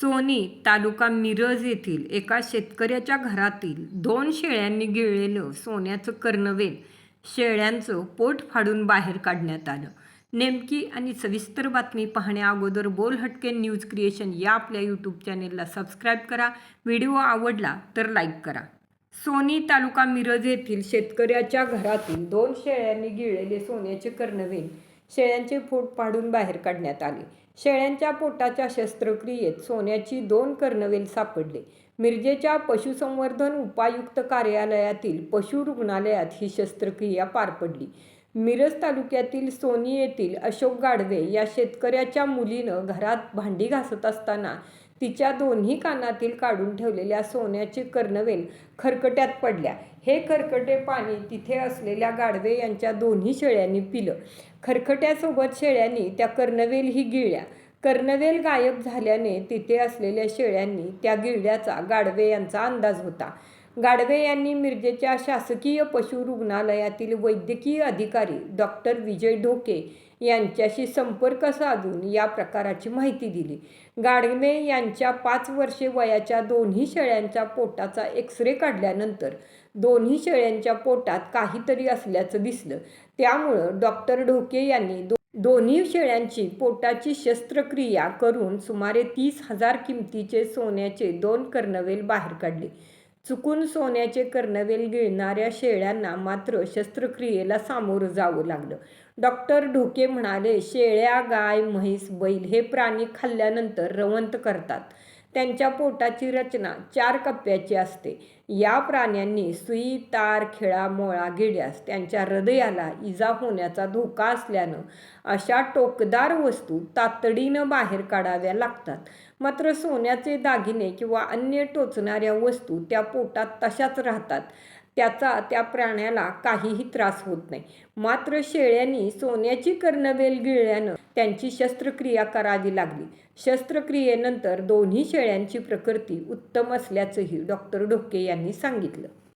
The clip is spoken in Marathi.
सोनी तालुका मिरज येथील एका शेतकऱ्याच्या घरातील दोन शेळ्यांनी गिळलेलं सोन्याचं कर्णवेल शेळ्यांचं पोट फाडून बाहेर काढण्यात आलं. नेमकी आणि सविस्तर बातमी पाहण्या अगोदर बोल हटके न्यूज क्रिएशन या आपल्या यूट्यूब चॅनेलला सबस्क्राईब करा. व्हिडिओ आवडला तर लाईक करा. सोनी तालुका मिरज येथील शेतकऱ्याच्या घरातील दोन शेळ्यांनी गिळलेले सोन्याचे कर्णवेल शेळ्यांचे पोट पाडून बाहेर काढण्यात आले. शेळ्यांच्या पोटाच्या शस्त्रक्रियेत सोन्याची दोन कर्णवेल सापडले. मिरजेच्या पशुसंवर्धन उपायुक्त कार्यालयातील पशु रुग्णालयात ही शस्त्रक्रिया पार पडली. मिरज तालुक्यातील सोनी येथील अशोक गाडवे या शेतकऱ्याच्या मुलीनं घरात भांडी घासत असताना तिच्या दोन्ही कानातील काढून ठेवलेल्या सोन्याचे कर्णवेल खरकट्यात पडल्या. हे खरकटे पाणी तिथे असलेल्या गाडवे यांच्या दोन्ही शेळ्यांनी पिलं. खरकट्यासोबत शेळ्यांनी त्या कर्णवेलही गिळल्या. कर्णवेल गायब झाल्याने तिथे असलेल्या शेळ्यांनी त्या गिळल्याचा गाडवे यांचा अंदाज होता. गाडवे यांनी मिरजेच्या शासकीय पशु रुग्णालयातील वैद्यकीय अधिकारी डॉक्टर विजय ढोके यांच्याशी संपर्क साधून या प्रकाराची माहिती दिली. गाडवे यांच्या पाच वर्षे वयाच्या दोन्ही शेळ्यांच्या पोटाचा एक्स रे काढल्यानंतर दोन्ही शेळ्यांच्या पोटात काहीतरी असल्याचं दिसलं. त्यामुळं डॉक्टर ढोके यांनी दो दोन्ही शेळ्यांची पोटाची शस्त्रक्रिया करून सुमारे तीस हजार किमतीचे सोन्याचे दोन कर्णवेल बाहेर काढले. चुकून सोन्याचे कर्णवेल गिळणाऱ्या शेळ्यांना मात्र शस्त्रक्रियेला सामोरं जावं लागलं. डॉक्टर ढोके म्हणाले शेळ्या गाय म्हैस बैल हे प्राणी खाल्ल्यानंतर रवंत करतात. त्यांच्या पोटाची रचना चार कप्प्याची असते. या प्राण्यांनी सुई तार खिळा मोळा गिळल्यास त्यांच्या हृदयाला इजा होण्याचा धोका असल्यानं अशा टोकदार वस्तू तातडीनं बाहेर काढाव्या लागतात. मात्र सोन्याचे दागिने किंवा अन्य टोचणाऱ्या वस्तू त्या पोटात तशाच राहतात. त्याचा त्या प्राण्याला काहीही त्रास होत नाही. मात्र शेळ्यांनी सोन्याची कर्णवेल गिळल्यानं त्यांची शस्त्रक्रिया करावी लागली. शस्त्रक्रियेनंतर दोन्ही शेळ्यांची प्रकृती उत्तम असल्याचंही डॉक्टर ढोके यांनी सांगितलं.